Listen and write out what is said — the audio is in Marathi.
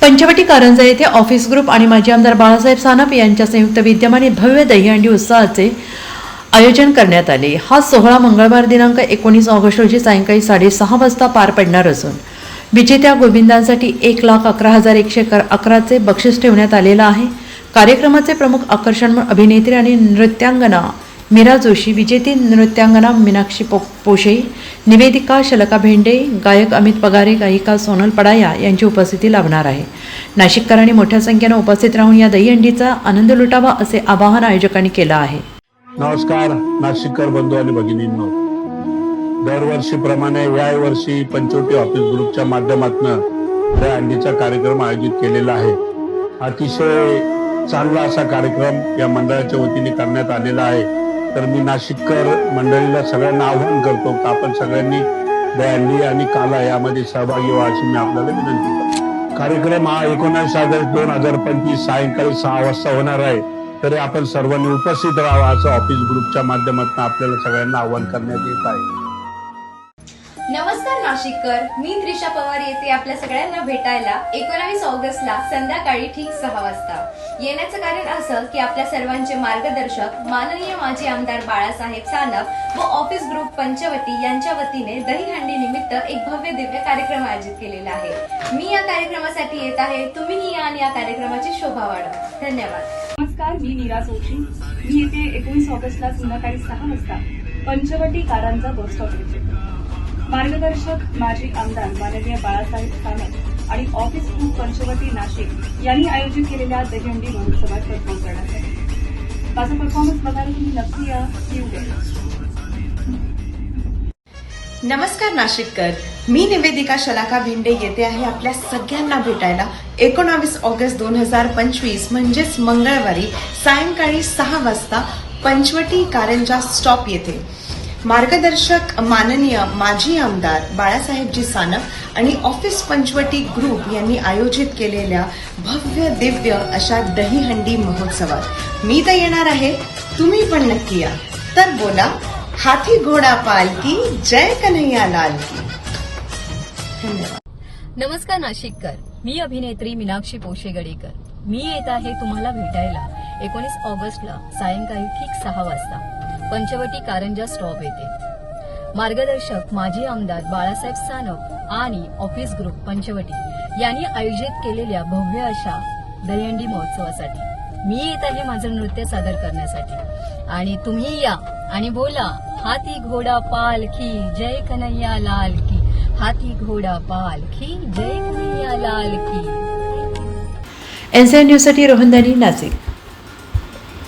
पंचवटी कारंजा येथे ऑफिस ग्रुप आणि माजी आमदार बाळासाहेब सानप यांच्या संयुक्त विद्यमाने भव्य दहीहंडी उत्सवाचे आयोजन करण्यात आले. हा सोहळा मंगळवार दिनांक एकोणीस ऑगस्ट रोजी सायंकाळी साडेसहा वाजता पार पडणार असून विजेत्या गोविंदांसाठी एक लाख अकरा हजार एकशे अकराचे बक्षीस ठेवण्यात आलेलं आहे. कार्यक्रमाचे प्रमुख आकर्षण अभिनेत्री आणि नृत्यांगना मीरा जोशी विजेती नृत्यांगना मीनाक्षी पो पोशे निवेदिका शलका भेंडे गायक अमित पगारे गायिका सोनल पडाया यांची उपस्थिती लाभणार आहे. नाशिककरांनी मोठ्या संख्येनं उपस्थित राहून या दहीहंडीचा आनंद लुटावा असे आवाहन आयोजकांनी केलं आहे. नमस्कार नाशिककर बंधू आणि भगिनींनो. दरवर्षीप्रमाणे या वर्षी पंचवटी ऑफिस ग्रुपच्या माध्यमातून दहीहंडीचा कार्यक्रम आयोजित केलेला आहे. अतिशय चांगला असा कार्यक्रम या मंडळाच्या वतीने करण्यात आलेला आहे. तर मी नाशिककर मंडळीला सगळ्यांना आव्हान करतो का आपण सगळ्यांनी दयांडी आणि काला यामध्ये सहभागी व्हा अशी मी आपल्याला विनंती करतो. कार्यक्रम हा एकोणास ऑगस्ट दोन हजार पंचवीस सायंकाळी सहा वाजता होणार आहे. तरी आपण सर्वांनी उपस्थित राहावं असं ऑफिस ग्रुपच्या माध्यमातून आपल्याला सगळ्यांना आवाहन करण्यात येत आहे. नमस्कार नाशिककर. मी त्रिशा पवार येते आपल्या सगळ्यांना भेटायला एकोणावीस ऑगस्टला संध्याकाळी ठीक सहा वाजता. येण्याचं कारण असं की आपल्या सर्वांचे मार्गदर्शक माननीय माजी आमदार बाळासाहेब सानप व ऑफिस ग्रुप पंचवटी यांच्या वतीने दहीहंडी निमित्त एक भव्य दिव्य कार्यक्रम आयोजित केलेला आहे. मी या कार्यक्रमासाठी येत आहे. तुम्हीही या आणि या कार्यक्रमाची शोभा वाढवा. धन्यवाद. नमस्कार मी नीरा जोशी. मी येते एकोणीस ऑगस्टला संध्याकाळी सहा वाजता पंचवटी कारांचा बस स्टॉप येते. मार्गदर्शक माजी आमदार माननीय बाळासाहेब सानप आणि ऑफिस ग्रुप पंचवटी नाशिक यांनी आयोजित केलेल्या दहीहंडी महोत्सवात परफॉर्म करण्यासाठी माझा परफॉर्मन्स बघायला तुम्ही नक्की या. येऊ नमस्कार नाशिककर. मी निवेदिका शलाका भेंडे येते आहे आपल्या सगळ्यांना भेटायला. एकोणावीस ऑगस्ट दोन हजार पंचवीस म्हणजेच मंगळवारी सायंकाळी सहा वाजता पंचवटी कारंजा स्टॉप येथे. मार्गदर्शक माननीय माजी आमदार बाळासाहेबजी सानप आणि ऑफिस पंचवटी ग्रुप यांनी आयोजित केलेल्या भव्य दिव्य अशा दहीहंडी महोत्सवात मी तर येणार आहे. तुम्ही पण नक्की या. तर बोला हाथी घोडा पालकी जय कन्हैया लाल की? धन्यवाद. नमस्कार नाशिककर. मी अभिनेत्री मीनाक्षी पोशेगडेकर. मी येत आहे तुम्हाला भेटायला. एकोणीस ऑगस्टला सायंकाळी ठीक सहा वाजता. पंचवटी कारंजा स्टॉप येथे मार्गदर्शक माजी आमदार बाळासाहेब सानप आणि ऑफिस ग्रुप पंचवटी यांनी आयोजित केलेल्या भव्य अशा दहीहंडी महोत्सवासाठी. मी येत आहे माझं नृत्य सादर करण्यासाठी. आणि तुम्ही या आणि बोला हाती घोडा पालखी जय कन्हैया लाल की. हाती घोडा पालखी जय कन्हैया लाल की. एनसीएन न्यूजसाठी रोहन दानी नाशिक.